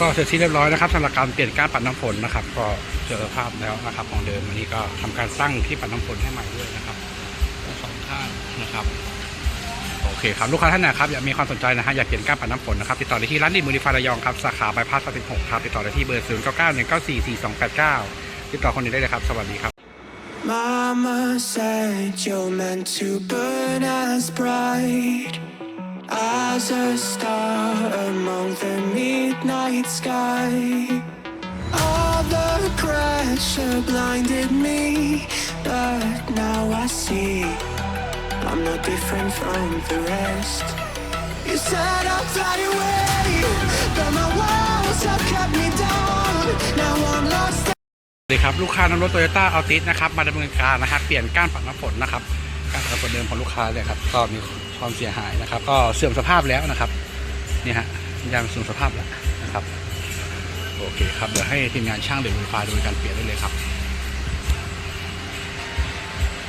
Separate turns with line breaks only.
ก็เสร็จที่เรียบร้อยนะครับสำหรับการเปลี่ยนก้านปัดน้ำฝนนะครับ ก็เจอสภาพแล้วนะครับของเดิมอันนี้ก็ทำการตั้างที่ปัดน้ำฝนให้ใหม่ด้วยนะครับสองข้างนะครับโอเคครับลูกค้าท่านไหนครับอยากมีความสนใจนะฮะอยากเปลี่ยนก้านปัดน้ำฝนนะครับติดต่อได้ที่ร้านดิมูริฟาระยองครับสาขาบายพาส36ครับติดต่อได้ที่เบอร์0 9 9 1 9 4 4 2 8 9ติดต่อคนนี้ได้เลยครับ สวัสดีครับ
Mama said you're meant to burn as bright as a star among the midnight sky. All the pressure blinded me, but now I see I'm not different from the rest. You said I'd fly away, but my walls have kept me down. Now I'm lost.
สวัสดีครับ ลูกค้านำรถโตโยต้าอัลติสนะครับ มาดำเนินการนะครับ เปลี่ยนก้านปัดน้ำฝนนะครับ กานปัดน้ำฝนเดิมของลูกค้าเลยครับ ก็มีความเสียหายนะครับ ก็เสื่อมสภาพแล้วนะครับนี่ฮะยางเสื่อมสภาพแล้วนะครับ โอเคครับเดี๋ยวให้ทีมงานช่างเดินไฟฟ้าดูการเปลี่ยนได้เลยครับ